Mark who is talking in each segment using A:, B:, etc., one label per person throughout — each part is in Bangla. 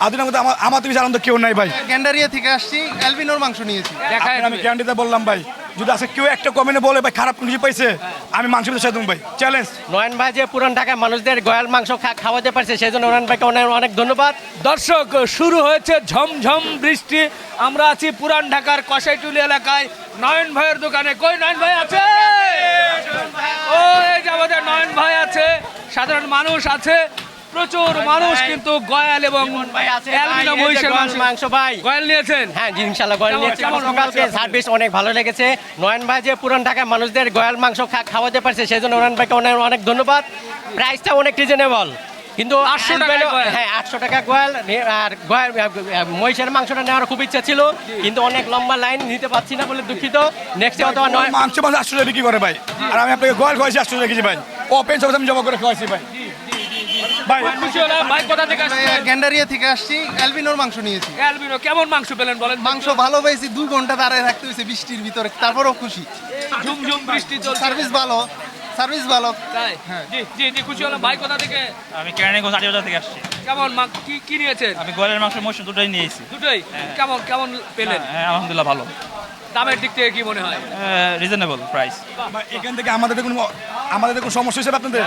A: আদিনের মধ্যে আমার আমার আনন্দ কেউ নাই ভাই।
B: গ্যান্ডারিয়া থেকে আসছি অ্যালবিনোর মাংস নিয়েছি।
A: আমি বললাম ভাই যদি আজকে কেউ একটা কমেন্টে বলে ভাই খারাপ কিছু পাইছে আমি মাংস ভাই। চ্যালেঞ্জ
C: নয়ন ভাই যে পুরান ঢাকায় মানুষদের গয়াল মাংস খা- খাওয়াতে পারছে সেই জন্য নয়ন ভাইকে অনেক অনেক ধন্যবাদ।
D: দর্শক শুরু হয়েছে ঝমঝম বৃষ্টি। আমরা আছি পুরান ঢাকার কসাইটুলি এলাকায়। নয়ন ভাইয়ের দোকানে। কই নয়ন ভাই আছে? ও এই যে আমাদের নয়ন ভাই আছে। সাধারণ মানুষ আছে। প্রচুর মানুষ কিন্তু গয়াল এবং মাংস
C: ভাই।
D: গয়াল নিয়েছেন?
C: হ্যাঁ জি ইনশাল্লাহ গয়াল
D: কেমন-
C: নিয়েছি।
D: কেমন
C: সকালকে সার্ভিস অনেক ভালো লেগেছে। নয়ন ভাই যে পুরান ঢাকায় মানুষদের গয়াল মাংস খা- খাওয়াতে পারছে সেই জন্য নয়ন ভাইকে অনেক অনেক ধন্যবাদ। প্রাইসটা অনেক রিজনেবল কিন্তু আটশো
D: টাকা
C: হ্যাঁ আটশো টাকা গোয়াল আর গোয়াল মহিষের মাংসটা নেওয়ার খুব ইচ্ছা ছিল কিন্তু অনেক লম্বা লাইন নিতে পারছি না বলে দুঃখিত। নেক্সট নয়
A: মাংস মাংস আটশো টাকা বিক্রি করে ভাই। আর আমি আপনাকে গোয়াল খাওয়াইছি আটশো টাকা কেজি ভাই। ওপেন সব আমি জমা করে খাওয়াইছি ভাই। ভাই।
D: খুশি হলাম। ভাই কোথা থেকে আসছেন?
B: গ্যান্ডারিয়া থেকে আসছি অ্যালবিনোর মাংস নিয়েছি।
D: অ্যালবিনো কেমন মাংস পেলেন বলেন
B: মাংস ভালো পেয়েছি দুই ঘণ্টা দাঁড়ায় থাকতে হয়েছে বৃষ্টির ভিতরে তারপরেও খুশি।
D: ঝুমঝুম বৃষ্টি চলছে।
B: সার্ভিস ভালো সার্ভিস ভালো।
D: তাই? জি জি জি খুশি হলাম। ভাই কোথা থেকে?
E: আমি কেরানীগঞ্জ আটিবাজার থেকে আসছি।
D: কেমন মা- কি কি নিয়েছেন?
E: আমি গোয়ালের মাংস দুটোই নিয়েছি।
D: দুটোই? কেমন কেমন পেলেন?
E: হ্যাঁ আলহামদুলিল্লাহ ভালো।
D: দামের দিক থেকে কি মনে হয়?
E: রিজনেবল প্রাইস
A: এখান থেকে আমাদের কোনো আমাদের কোনো সমস্যা হিসেবে আপনাদের?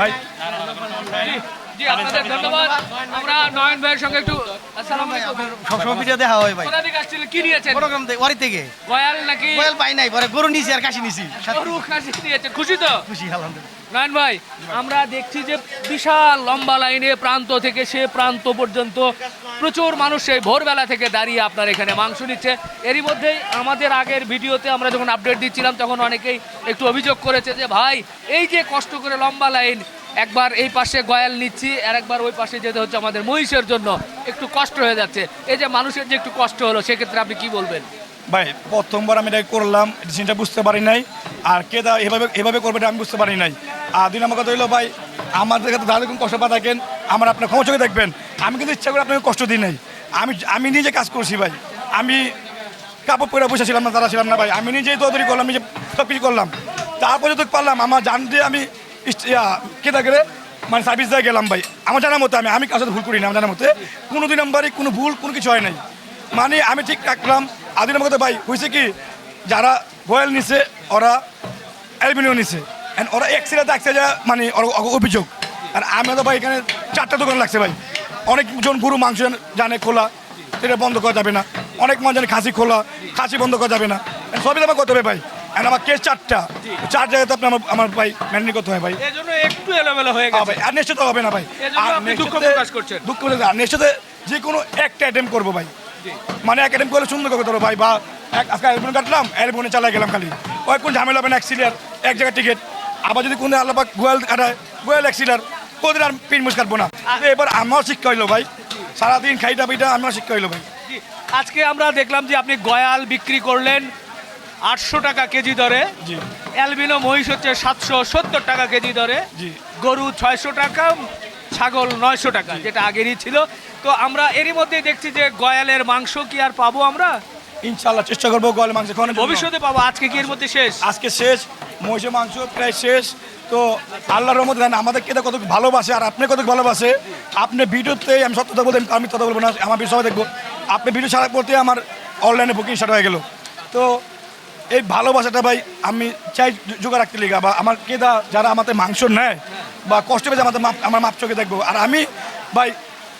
A: ভাই।
D: জি আপনাদের ধন্যবাদ। আমরা নয়ন ভাইয়ের সঙ্গে একটু আসসালামু আলাইকুম।
B: সবসময় ভিডিও দেখা হয় ভাই।
D: কোথা থেকে আসছিলেন? কি নিয়েছেন?
B: প্রোগ্রাম ওয়ারি থেকে।
D: গয়াল নাকি?
B: কোয়েল পাই নাই পরে গরু নিছি আর কাশি
D: গরু খুশি তো?
B: খুশি আলহামদুলিল্লাহ।
D: নয়ন ভাই, আমরা দেখছি যে বিশাল লম্বা লাইনে প্রান্ত থেকে সে প্রান্ত পর্যন্ত প্রচুর মানুষ সেই ভোরবেলা থেকে দাঁড়িয়ে আপনার এখানে মাংস নিচ্ছে। এরই মধ্যেই আমাদের আগের ভিডিওতে আমরা যখন আপডেট দিচ্ছিলাম, তখন অনেকেই একটু অভিযোগ করেছে যে, ভাই, এই যে কষ্ট করে লম্বা লাইন, একবার এই পাশে গয়াল নিচ্ছি আর একবার ওই পাশে যেতে হচ্ছে আমাদের মহিষের জন্য, একটু কষ্ট হয়ে যাচ্ছে। এই যে মানুষের যে একটু কষ্ট হলো, সেক্ষেত্রে আপনি কি বলবেন?
A: ভাই, প্রথমবার আমি এটা করলাম ডিসিশনটা বুঝতে পারি নাই, আর কে দা এভাবে এভাবে করবে এটা আমি বুঝতে পারি নাই। আর দুই নম্বর কথা হইল ভাই আমাদের কাছে দাঁড়িয়ে কোনো কষ্ট পা থাকেন আমার আপনার ক্ষমা চোখে দেখবেন। আমি কিন্তু ইচ্ছা করে আপনাকে কষ্ট দিই নাই। আমি আমি নিজে কাজ করছি ভাই। আমি কাপড় পরে বসেছিলাম না তারা ছিলাম না ভাই। আমি নিজেই তৈরি করলাম নিজে সব কিছু করলাম। তারপরে তো পারলাম আমার জান দিয়ে আমি ইস- ইয়া, কে থাকে রে? মানে সার্ভিস দিয়ে গেলাম ভাই। আমার জানার মতো আমি আমি কার ভুল করি না আমার জানার মতো। কোনো দুই নম্বরই কোনো ভুল কোনো কিছু হয় নাই। মানে আমি ঠিক রাখলাম। আদিন মতো ভাই হয়েছে কি যারা গোয়েল নিছে ওরা অ্যালবিনিও নিছে। ওরা এক সিরা দেখছে যা মানে অভিযোগ। আর আমি তো ভাই এখানে চারটা দোকান লাগছে ভাই। অনেকজন গরু মাংস জানে খোলা সেটা বন্ধ করা যাবে না। অনেক মানুষ জানে খাসি খোলা খাসি বন্ধ করা যাবে না। সবই তো আমার করতে হবে ভাই। And আমার কেস চারটা। চার জায়গাতে আপনি আমার আমার ভাই ম্যানেজ করতে হয় ভাই।
D: একটু এলোমেলো হয়ে গেছে।
A: ভাই আর নিশ্চিত হবে না ভাই। আর
D: দুঃখ প্রকাশ করছেন।
A: দুঃখ প্রকাশ আর নিশ্চিত যে কোনো একটা অ্যাটেম্প করব ভাই। মানে এক অ্যাটেম্প করলে সুন্দর করতে হবে ভাই। বা এক আজকে অ্যালবন কাটলাম অ্যালবনে চালাই গেলাম খালি। ওই কোন ঝামেলা হবে না এক সিলিয়ার এক জায়গায় টিকিট আবার যদি কোনো আল্লাহ গোয়াল কাটায় গোয়াল এক সিলিয়ার কোনদিন আর পিন মুস কাটবো না। এবার আমার শিক্ষা হইল ভাই। সারাদিন খাইটা পিটা আমার শিক্ষা হইল ভাই।
D: আজকে আমরা দেখলাম যে আপনি গয়াল বিক্রি করলেন আটশো টাকা কেজি দরে।
A: জি।
D: অ্যালবিনো মহিষ হচ্ছে সাতশো সত্তর টাকা কেজি দরে।
A: জি।
D: গরু ছয়শো টাকা ছাগল নয়শো টাকা যেটা আগেরই ছিল। তো আমরা এরই মধ্যে দেখছি যে গয়ালের মাংস কি আর পাবো আমরা?
A: ইনশাল্লাহ চেষ্টা করব গোয়াল মাংস খাওয়ানোর জন্য।
D: ভবিষ্যতে পাবো আজকে কি এর মধ্যে শেষ?
A: আজকে শেষ মহিষের মাংস প্রায় শেষ। তো আল্লাহর রহমতে জানেন আমাদের কেটা কত ভালোবাসে আর আপনি কত ভালোবাসে আপনি ভিডিওতে আমি সত্য কথা বলতে আমি কথা বলব না আমার সবাই দেখব। আপনি ভিডিও ছাড়া করতে আমার অনলাইনে বুকিং স্টার্ট হয়ে গেল। তো এই ভালোবাসাটা ভাই আমি চাই জোগাড় রাখতে লিগা বা আমার কেদা যারা আমাদের মাংস নেয় বা কষ্ট পেয়েছে আমাদের মাপ আমার মাপ চোখে দেখব। আর আমি ভাই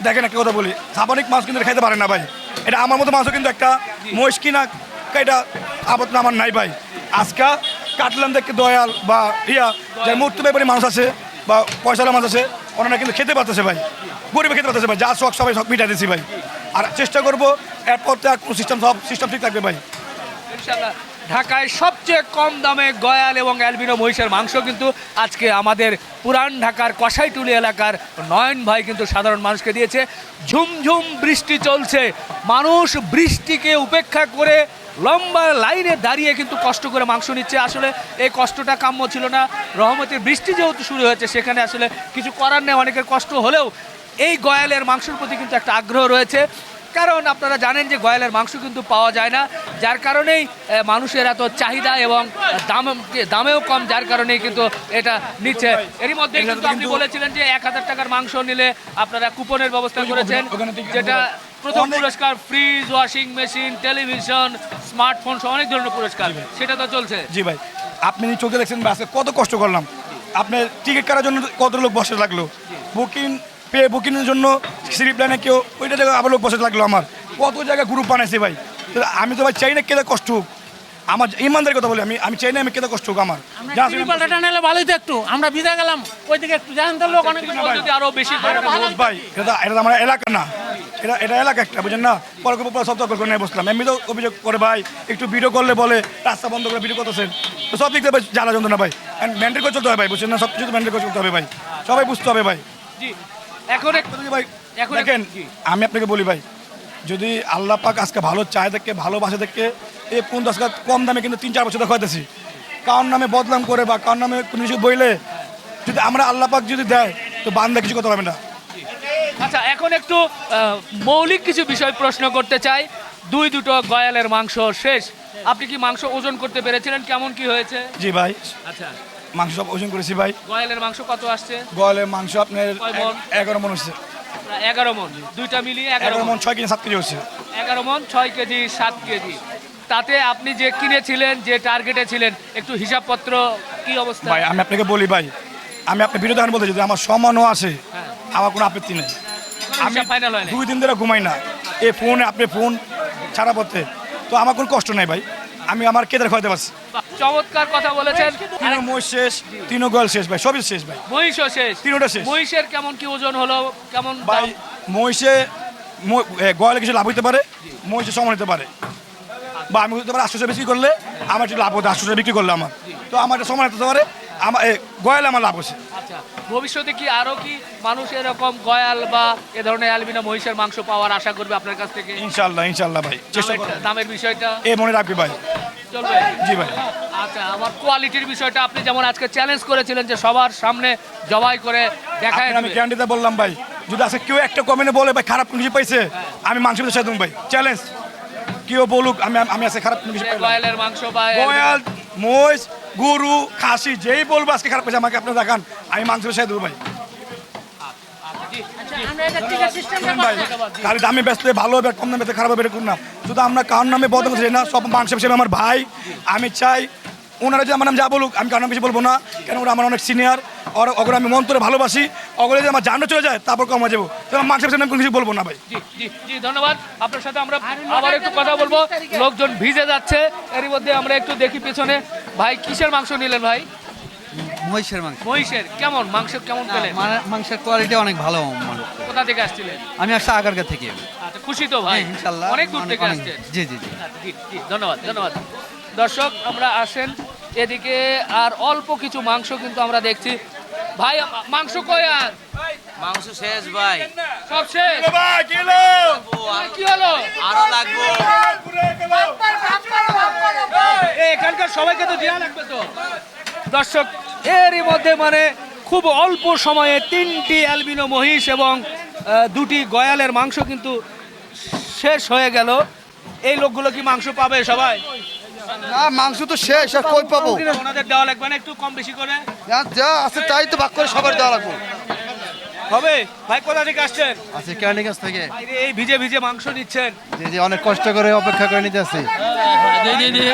A: দেখেন একটা কথা বলি সাবানিক মাছ কিন্তু খাইতে পারে না ভাই। এটা আমার মতো মাছও কিন্তু একটা মহিষ কিনা, এটা আপাতত আমার নাই ভাই। আজকে কাটলাম দেখতে দয়াল বা ইয়া, যার মূর্তি ব্যাপারে মানুষ আছে বা পয়সাওয়ালা মাছ আছে, ওনারা কিন্তু খেতে পারতেছে ভাই। গরিবে খেতে পারতেছে ভাই, যা শখ সবাই সব মিটা দিছি ভাই। আর চেষ্টা করব, এরপর তো আর কোনো সিস্টেম সব সিস্টেম ঠিক থাকবে ভাই।
D: ইনশাল্লাহ। ঢাকায় সবচেয়ে কম দামে গয়াল এবং অ্যালবিনো মহিষের মাংস কিন্তু আজকে আমাদের পুরান ঢাকার কষাইটুলি এলাকার নয়ন ভাই কিন্তু সাধারণ মানুষকে দিয়েছে। ঝুমঝুম বৃষ্টি চলছে। মানুষ বৃষ্টিকে উপেক্ষা করে লম্বা লাইনে দাঁড়িয়ে কিন্তু কষ্ট করে মাংস নিচ্ছে। আসলে এই কষ্টটা কাম্য ছিল না। রহমতের বৃষ্টি যেহেতু শুরু হয়েছে, সেখানে আসলে কিছু করার নেই। অনেকের কষ্ট হলেও এই গয়ালের মাংসের প্রতি কিন্তু একটা আগ্রহ রয়েছে। কারণ আপনারা জানেন যে গয়ালের মাংস কিন্তু পাওয়া যায় না যার কারণেই মানুষের এত চাহিদা এবং দাম দামেও কম যার কারণেই কিন্তু এটা নিচ্ছে। এরই মধ্যে কিন্তু আপনি বলেছিলেন যে এক হাজার টাকার মাংস নিলে আপনারা কুপনের ব্যবস্থা করেছেন যেটা প্রথম পুরস্কার fridge washing machine television smartphone সহ অনেক ধরনের পুরস্কার। সেটা তো চলছে।
A: জি ভাই আপনি চোখে দেখছেন বাসে কত কষ্ট করলাম। আপনার টিকিট কাটার জন্য কত লোক বসে লাগল? বুকিং পে বুকিংয়ের জন্য স্লিপ লাইনে কেউ ওইটা জায়গায় আবার লোক বসে লাগল আমার। কত জায়গায় গ্রুপ বানাইছে ভাই। আমি তো ভাই চাই না কেদে কষ্ট হোক। আমার ইমানদার কথা বলি আমি আমি চাই না আমি কেদে কষ্ট হোক আমার।
F: পাল্টাটা নিলে ভালোই তো একটু। আমরা বিদা গেলাম ওইদিকে একটু জানেন তো লোক অনেক
D: যদি আরও বেশি
A: ভাই এটা এটা আমার এলাকা না। এটা এটা এলাকা একটা বুঝেন না? পরে পরে সব তর্ক করে নিয়ে বসলাম। এমনি তো অভিযোগ করে ভাই একটু ভিডিও করলে বলে রাস্তা বন্ধ করে ভিডিও করতেছেন। তো সব দিক থেকে জ্বালা যন্ত্রণা ভাই। মেনটেন করে চলতে হবে ভাই বুঝছেন না? সব কিছু মেনটেন করে চলতে হবে ভাই। সবাই বুঝতে হবে ভাই।
D: জি। এখন
A: দেখেন আমি আপনাকে বলি ভাই যদি আল্লাহ পাক আজকে ভালো চায় দেখে ভালোবাসে দেখে এই কোন আজকে কম দামে কিন্তু তিন চার বছর দেখাইতেছি কারোর নামে বদনাম করে বা কারোর নামে কোনো কিছু বইলে যদি আমরা আল্লাহ পাক যদি দেয় তো বান্দা কিছু করতে পারবে না।
D: আচ্ছা এখন একটু মৌলিক কিছু বিষয় প্রশ্ন করতে চাই। দুই দুটো গয়ালের মাংস শেষ। আপনি কি মাংস ওজন করতে পেরেছিলেন? কেমন কি হয়েছে?
A: জি ভাই।
D: আচ্ছা।
A: মাংস সব ওজন করেছি ভাই।
D: গয়ালের মাংস কত আসছে?
A: গোয়ালের মাংস আপনার এগারো মন হচ্ছে
D: এগারো মন। দুইটা মিলিয়ে এগারো মন।
A: ছয় কেজি সাত কেজি হচ্ছে
D: এগারো মন ছয় কেজি সাত কেজি। তাতে আপনি যে কিনেছিলেন যে টার্গেটে ছিলেন একটু হিসাবপত্র কি অবস্থা?
A: ভাই আমি আপনাকে বলি ভাই আমি ভিডিও দেখান বলতে যদি আমার সম্মানও আছে
D: হ্যাঁ।
A: আমার কোনো আপত্তি নেই। আমি
D: ফাইনাল
A: দুই দিন ধরে ঘুমাই না। এই ফোন আপনি ফোন ছাড়া পড়তে তো আমার কোনো কষ্ট নেই ভাই। আমি আমার কেদার খাওয়াতে পারছি।
D: চমৎকার কথা বলেছেন।
A: তিন মহিষ শেষ তিনও গোয়াল শেষ ভাই সবই শেষ ভাই।
D: মহিষও শেষ।
A: তিনোটা শেষ।
D: মহিষের কেমন কি ওজন হলো? কেমন
A: ভাই
D: দাম?
A: মহিষে ম- এ, গোয়ালে কিছু লাভ হইতে পারে মহিষে সমান হতে পারে। বা আমি হতে পারে আশ্চর্য বিক্রি করলে আমার একটু লাভ হতো আশ্চর্য বিক্রি করলে আমার। তো আমার এটা সমান হতে পারে আমার গোয়ালে আমার লাভ হচ্ছে
D: আচ্ছা ভবিষ্যতে কি আরও কি মানুষ এরকম গয়াল বা এ ধরনের অ্যালবিনা মহিষের মাংস পাওয়ার আশা করবে আপনার কাছ থেকে?
A: ইনশাল্লাহ ইনশাল্লাহ ভাই চেষ্টা
D: দামের-
A: করব।
D: দামের বিষয়টা?
A: এ মনে রাখবি ভাই।
D: চলবে?
A: জি ভাই।
D: আচ্ছা আমার কোয়ালিটির বিষয়টা আপনি যেমন আজকে চ্যালেঞ্জ করেছিলেন যে সবার সামনে জবাই করে দেখায়
A: আপনার আমি গ্যারান্টিতে বললাম ভাই যদি আছে কেউ একটা কমেন্টে বলে ভাই খারাপ কিছু পাইছে? আমি মাংস বেঁচে দেবো ভাই। চ্যালেঞ্জ কেউ বলুক আমি আমি আছে খারাপ কিছু পাইলাম।
D: গয়ালের মাংস বা
A: গয়াল মহিষ গরু খাসি যেই বলব আজকে খারাপ পাইছে আমাকে আপনি দেখান। আমি মাংস বেঁচে দেবো ভাই।
F: আমরা এটা টিকিট সিস্টেমটা
A: ভাই খালি দামে ব্যস্ত হয়ে ভালো হবে কম দামে খারাপ হবে এরকম না। শুধু আমরা কার নামে বদনাম করছি না সব মাংস হিসেবে আমার ভাই। আমি চাই ওনারা যে আমার নাম যা বলুক আমি কারণ কিছু বলব না। কেন ওরা আমার অনেক সিনিয়র ওর ওগুলো আমি মন করে ভালোবাসি। ওগুলো যদি আমার জানটা চলে যায় তারপর কমা যাব। তো আমার মাংস হিসেবে আমি কোনো কিছু বলব না ভাই।
D: জি জি জি ধন্যবাদ। আপনার সাথে আমরা আবার একটু কথা বলব। লোকজন ভিজে যাচ্ছে। এরই মধ্যে আমরা একটু দেখি পেছনে। ভাই কিসের মাংস নিলেন ভাই?
B: মহিষের মাংস।
D: মহিষের। কেমন? মাংস কেমন পেলেন?
B: মা- মাংসের কোয়ালিটি অনেক ভালো মানে
D: কোথা থেকে আসছিলেন?
B: আমি আসছি আগারগা থেকে।
D: আচ্ছা খুশি তো ভাই?
B: হ্যাঁ, ইনশাল্লাহ
D: অনেক দূর থেকে আসছেন।
B: জি জি জি।
D: আচ্ছা, জি জি ধন্যবাদ ধন্যবাদ। দর্শক আমরা আসেন এদিকে আর অল্প কিছু মাংস কিন্তু আমরা দেখছি। ভাই মাংস কই আর?
G: মাংস শেষ ভাই।
D: সব শেষ। কি হলো?
G: আরও লাগবো।
D: এখানকার সবাইকে তো দেওয়া লাগবে তো। দর্শক এরই মধ্যে মানে খুব অল্প সময়ে তিনটি অ্যালবিনো মহিষ এবং দুটি গয়ালের মাংস কিন্তু শেষ হয়ে গেল। এই লোকগুলো কি মাংস পাবে সবাই?
H: না মাংস তো শেষ আর কই পাবো?
D: ওনাদের দেওয়া লাগবে না একটু কম বেশি করে।
H: যা যা আছে তাই তো ভাগ করে সবার দেওয়া লাগবো।
D: হবে? ভাই কোথা থেকে আসছেন?
H: আছে কেরানি কাছ থেকে।
D: বাইরে এই ভিজে ভিজে মাংস নিচ্ছেন।
H: যে যে অনেক কষ্ট করে অপেক্ষা করে নিতে আছে
I: দে দে দে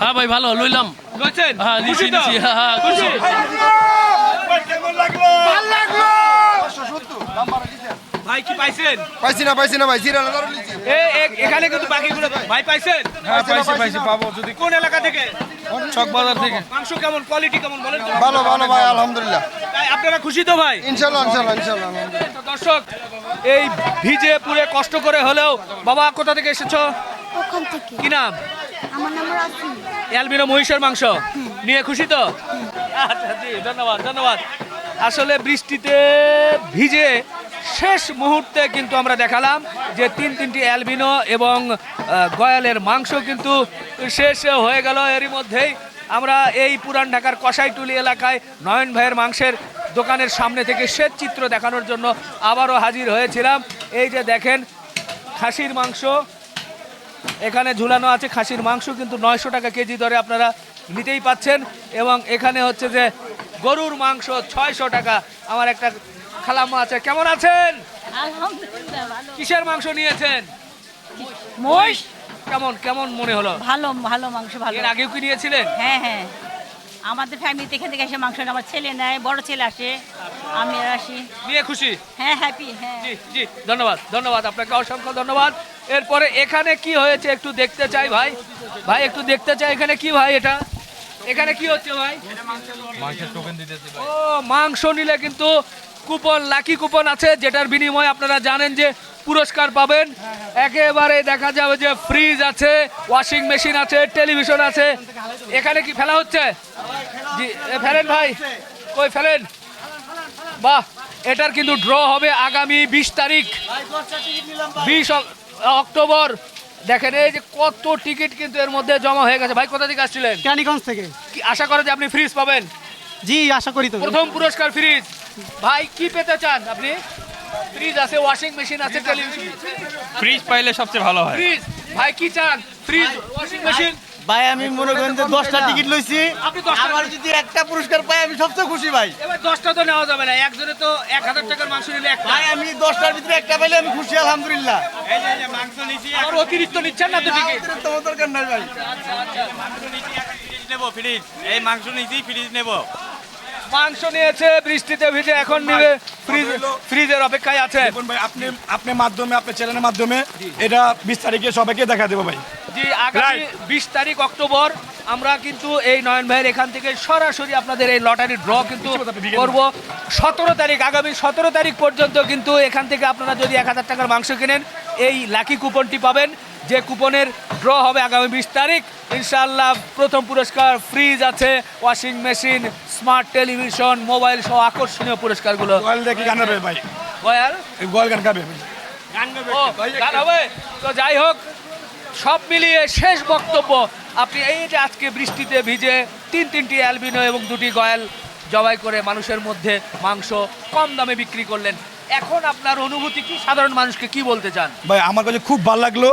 I: হ্যাঁ ভাই ভালো লইলাম।
D: লইছেন?
I: হ্যাঁ নিছি নিছি হ্যাঁ হ্যাঁ খুশি।
A: কেমন লাগল?
D: ভাই কি পাইছেন?
H: পাইছি না পাইছি না ভাই জিরা
D: এ এ- এখানে কিন্তু বাকিগুলো ভাই পাইছেন?
H: হ্যাঁ পাইছি পাইছি পাবো
D: যদি কোন এলাকা থেকে?
H: চক বাজার থেকে।
D: মাংস কেমন? কোয়ালিটি কেমন? বলেন তো।
H: ভালো ভালো ভাই আলহামদুলিল্লাহ।
D: আপনারা খুশি তো ভাই?
H: ইনশাল্লাহ ইনশাল্লাহ ইনশাল্লাহ
D: দর্শক এই ভিজে পুরে কষ্ট করে হলেও বাবা কোথা থেকে এসেছ?
J: ওখান থেকে।
D: কি নাম?
J: আমার নাম্বার আছে
D: অ্যালবিনো মহিষের মাংস। নিয়ে খুশি তো? আচ্ছা জি ধন্যবাদ ধন্যবাদ। আসলে বৃষ্টিতে ভিজে শেষ মুহূর্তে কিন্তু আমরা দেখালাম যে তিন তিনটি অ্যালবিনো এবং গয়ালের মাংস কিন্তু শেষ হয়ে গেল। এরই মধ্যেই আমরা এই পুরান ঢাকার কষাইটুলি এলাকায় নয়ন ভাইয়ের মাংসের দোকানের সামনে থেকে শ্বেত চিত্র দেখানোর জন্য আবারও হাজির হয়েছিলাম। এই যে দেখেন, খাসির মাংস, এখানে ঝুলানো আছে খাসির মাংস, কিন্তু নয়শো টাকা কেজি দরে আপনারা নিতেই পাচ্ছেন। এবং এখানে হচ্ছে যে গরুর মাংস ছয়শো টাকা। আমার একটা খালাম্মা আছে কেমন আছেন? কিসের মাংস নিয়েছেন?
J: মোষ
D: কেমন কেমন মনে হলো?
J: ভালো ভালো মাংস ভালো।
D: এর আগেও কি নিয়েছিলেন?
J: হ্যাঁ হ্যাঁ। আমাদের ফ্যামিলি থেকে থেকে এসে মাংস নেয়। আমার ছেলে নেয় বড় ছেলে আসে আমি আসি।
D: নিয়ে খুশি?
J: হ্যাঁ হ্যাপি হ্যাঁ।
D: জি জি ধন্যবাদ ধন্যবাদ আপনাকে অসংখ্য ধন্যবাদ। এরপরে এখানে কি হয়েছে একটু দেখতে চাই ভাই। ভাই একটু দেখতে চাই এখানে কি ভাই এটা? এখানে কি হচ্ছে ভাই। ও মাংস নিলে কিন্তু কুপন লাকি কুপন আছে যেটার বিনিময়ে আপনারা জানেন যে পুরস্কার পাবেন। একেবারে দেখা যাবে যে ফ্রিজ আছে ওয়াশিং মেশিন আছে টেলিভিশন আছে। এখানে কি ফেলা হচ্ছে? জি ফেলেন ভাই। কই ফেলেন? বাহ এটার কিন্তু ড্র হবে আগামী বিশ তারিখ। বিশ অক্টোবর। দেখেন এই যে কত টিকিট কিন্তু এর মধ্যে জমা হয়ে গেছে। ভাই কোথা থেকে আসছিলেন?
B: কেরানীগঞ্জ থেকে।
D: কি আশা করে যে আপনি ফ্রিজ পাবেন?
B: জি আশা করি তো।
D: প্রথম পুরস্কার ফ্রিজ। ভাই কি পেতে চান আপনি? ফ্রিজ আছে ওয়াশিং মেশিন আছে টেলিভিশন
E: ফ্রিজ পাইলে সবচেয়ে ভালো হয়।
D: ফ্রিজ ভাই কি চান? ফ্রিজ ওয়াশিং মেশিন
H: ভাই আমি মনে করেন যে দশটা টিকিট লইছি। আমার যদি একটা পুরস্কার পাই আমি সবচেয়ে খুশি ভাই।
D: এবার দশটা তো নেওয়া যাবে না একজনে তো এক হাজার টাকার মাংস নিলে একটা।
H: ভাই আমি দশটার ভিতরে একটা পাইলে আমি খুশি আলহামদুলিল্লাহ।
D: আর অতিরিক্ত নিচ্ছেন না তো টিকিট
H: তোমার দরকার নাই ভাই।
E: নেব ফ্রিজ এই মাংস নিয়েছি ফ্রিজ নেব।
D: মাংস নিয়েছে বৃষ্টিতে ভিজে এখন নিবে ফ্রিজ ফ্রিজের অপেক্ষায় আছে।
A: ভাই আপনি আপনার মাধ্যমে আপনার চ্যানেলের মাধ্যমে এটা বিশ তারিখে সবাইকে দেখা দেবো ভাই।
D: জি আগামী বিশ তারিখ অক্টোবর আমরা কিন্তু এই নয়ন ভাইয়ের এখান থেকে সরাসরি আপনাদের এই লটারি ড্র কিন্তু করব। সতেরো তারিখ আগামী সতেরো তারিখ পর্যন্ত কিন্তু এখান থেকে আপনারা যদি এক হাজার টাকার মাংস কেনেন এই লাকি কুপনটি পাবেন। যে কুপনের ড্র হবে আগামী বিশ তারিখ। ইনশাআল্লাহ প্রথম পুরস্কার ফ্রিজ আছে washing machine smart television mobile সহ আকর্ষণীয় পুরস্কারগুলো।
A: গোয়াল দেখি গান হবে ভাই।
D: গোয়াল?
A: গান গাবে।
D: ও গান হবে? তো যাই হোক সব মিলিয়ে শেষ বক্তব্য। আপনি এই যে আজকে বৃষ্টিতে ভিজে তিন তিনটি অ্যালবিনো এবং দুটি গয়াল জবাই করে মানুষের মধ্যে মাংস কম দামে বিক্রি করলেন। এখন আপনার অনুভূতি কি? সাধারণ মানুষকে কি বলতে চান?
A: ভাই আমার কাছে খুব ভালো লাগল।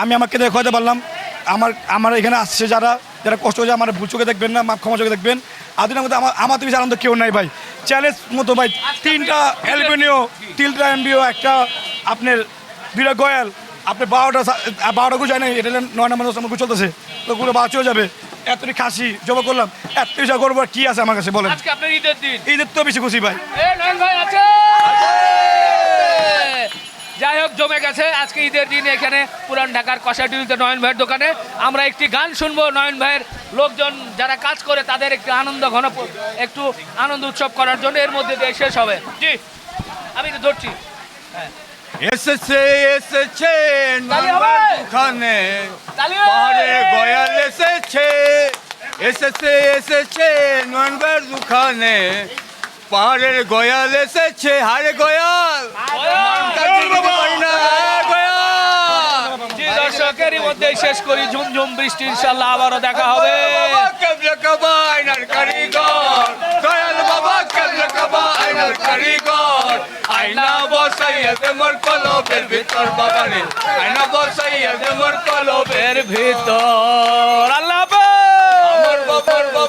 A: আমি আমাকে দেখাতে পারলাম আমার আমার এখানে আসছে যারা যারা কষ্ট হয়েছে আমার ভুল চোখে দেখবেন না আমার ক্ষমা চোখে দেখবেন। আদিনের মধ্যে আমার আমার তো বেশি আনন্দ কেউ নাই ভাই। চ্যালেঞ্জ মতো ভাই তিনটা অ্যালবেনিও তিনটা এমবিও একটা আপনার দুইটা গয়াল আপনি বারোটা বারোটা গুলো যায় না এটা নয় নম্বর দশ নম্বর চলতেছে। তো গুলো বাঁচিও যাবে। এতটি খাসি জমা করলাম। এত ইচ্ছা করব আর কি আছে আমার কাছে বলেন।
D: ঈদের
A: তো বেশি খুশি ভাই।
D: ভাই আছে। যাই হোক জমে গেছে। আজকে ঈদের দিন এখানে পুরান ঢাকার কষাডিউতে নয়ন ভাইয়ের দোকানে। আমরা একটি গান শুনব। নয়ন ভাইয়ের লোকজন যারা কাজ করে তাদের একটু আনন্দ ঘন একটু আনন্দ উৎসব করার জন্য এর মধ্যে দিয়ে শেষ হবে। জি আমি তো ধরছি।
H: এসেছে এসেছে? ওখানে
D: তালি!
H: পাহাড়ে গয়াল এসেছে। এসেছে এসেছে নয়নবার দুখানে। পাহাড়ের গয়াল এসেছে। হারে গয়াল তার দিতে পারি না, হ্যাঁ, গয়াল
D: জি দর্শকেরই মধ্যেই শেষ করি ঝুমঝুম বৃষ্টি ইনশাল্লাহ আবারও দেখা হবে।
H: আইনা ভিতর আইনা
D: ভিতর আল্লাহ